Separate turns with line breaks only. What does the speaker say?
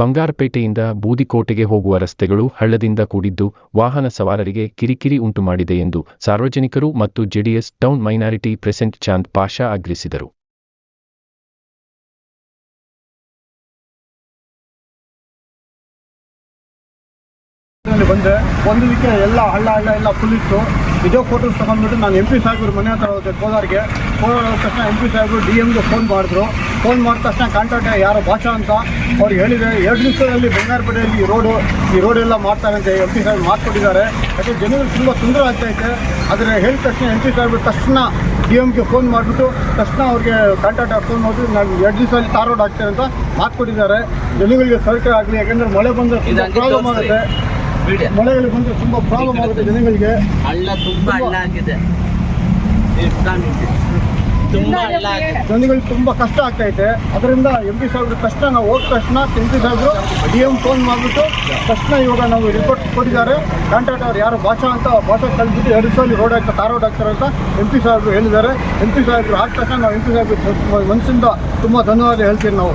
ಬಂಗಾರಪೇಟೆಯಿಂದ ಬೂದಿಕೋಟೆಗೆ ಹೋಗುವ ರಸ್ತೆಗಳು ಹಳ್ಳದಿಂದ ಕೂಡಿದ್ದು ವಾಹನ ಸವಾರರಿಗೆ ಕಿರಿಕಿರಿ ಉಂಟುಮಾಡಿದೆ ಎಂದು ಸಾರ್ವಜನಿಕರು ಮತ್ತು JDS town minority president Chand Pasha ಆಗ್ರಹಿಸಿದರು.
ಅಲ್ಲಿ ಬಂದೆ. ಬಂದಿದ್ದಕ್ಕೆ ಎಲ್ಲ ಹಳ್ಳ ಹಳ್ಳ ಎಲ್ಲ ಫುಲ್ ಇತ್ತು. ಇದೇ ಫೋಟೋಸ್ ತಗೊಂಡ್ಬಿಟ್ಟು ನಾನು ಎಂ ಪಿ ಸಾಹೇಬ್ರು ಮನೆ ಹತ್ರ ಹೋದೆ ಕೋಲಾರ್ಗೆ. ಕೋಲಾರ ಹೋದ ತಕ್ಷಣ ಎಂ ಪಿ ಸಾಹೇಬ್ರು ಡಿ ಎಮ್ಗೆ ಫೋನ್ ಮಾಡಿದ್ರು. ಫೋನ್ ಮಾಡಿದ ತಕ್ಷಣ ಕಾಂಟ್ಯಾಕ್ಟ್ ಯಾರೋ ಭಾಷಾ ಅಂತ? ಅವ್ರು ಹೇಳಿದೆ ಎರಡು ದಿವಸದಲ್ಲಿ ಬಂಗಾರಪೇಟೆಯಲ್ಲಿ ಈ ರೋಡು ಈ ರೋಡ್ ಎಲ್ಲ ಮಾಡ್ತಾರೆ ಅಂತ ಎಂ ಪಿ ಸಾಹೇಬ್ ಮಾಡಿಕೊಟ್ಟಿದ್ದಾರೆ ಯಾಕೆ ಜನರಿಗೆ ತುಂಬ ತೊಂದರೆ ಆಗ್ತೈತೆ ಆದರೆ ಹೇಳಿದ ತಕ್ಷಣ ಎಂ ಪಿ ಸಾಹೇಬ್ರು ತಕ್ಷಣ ಡಿ ಎಮ್ಗೆ ಫೋನ್ ಮಾಡಿಬಿಟ್ಟು ತಕ್ಷಣ ಅವ್ರಿಗೆ ಕಾಂಟ್ಯಾಕ್ಟ್ ಫೋನ್ ಮಾಡಿಬಿಟ್ಟು ನಾನು ಎರಡು ದಿವಸದಲ್ಲಿ ತಾರ್ ರೋಡ್ ಆಗ್ತೇನೆ ಅಂತ ಮಾತು ಕೊಟ್ಟಿದ್ದಾರೆ. ಜನಗಳಿಗೆ ಸರ್ಕಾರ ಆಗಲಿ ಯಾಕೆಂದರೆ ಮಳೆ ಬಂದರೆ ಪ್ರಾಬ್ಲಮ್ ಆಗುತ್ತೆ. ಮಳೆಗಳು ಬಂದರೆ ತುಂಬ ಪ್ರಾಬ್ಲಮ್ ಆಗುತ್ತೆ ಜನಗಳಿಗೆ.
ಹಳ್ಳ ತುಂಬಾ ಹಳ್ಳ ಆಗಿದೆ. ಇದೆ. ತುಂಬಾ ಹಳ್ಳ ಆಗಿದೆ.
ಜನಗಳಿಗೆ ತುಂಬ ಕಷ್ಟ ಆಗ್ತೈತೆ ಅದರಿಂದ ಎಂ ಪಿ ಸಾಹೇಬ್ರು ಕಷ್ಟ ನಾವು ಹೋದ ತಕ್ಷಣ ಎಂ ಪಿ ಸಾಹೇಬ್ರು ಡಿ ಎಂ ಫೋನ್ ಮಾಡಿಬಿಟ್ಟು ತಕ್ಷಣ ಇವಾಗ ನಾವು ರಿಪೋರ್ಟ್ ಕೊಟ್ಟಿದ್ದಾರೆ. ಕಾಂಟ್ರಾಕ್ಟ್ ಅವ್ರು ಯಾರು ಭಾಷಾ ಅಂತ ಭಾಷೆ ಕಳಿಸ್ಬಿಟ್ಟು ಎರಡು ಸಾವಿರ ರೋಡ್ ಆಗ್ತಾ ತಾರ್ ರೋಡ್ ಆಗ್ತಾರೆ ಅಂತ ಎಂ ಪಿ ಸಾಹೇಬ್ರು ಹೇಳಿದ್ದಾರೆ. ಎಂ ಪಿ ಸಾಹೇಬ್ರು ಆದ ತಕ್ಷಣ ನಾವು ಎಂ ಪಿ ಸಾಹೇಬ್ರು ಮನಸ್ಸಿಂದ ತುಂಬ ಧನ್ಯವಾದ ಹೇಳ್ತೀವಿ ನಾವು.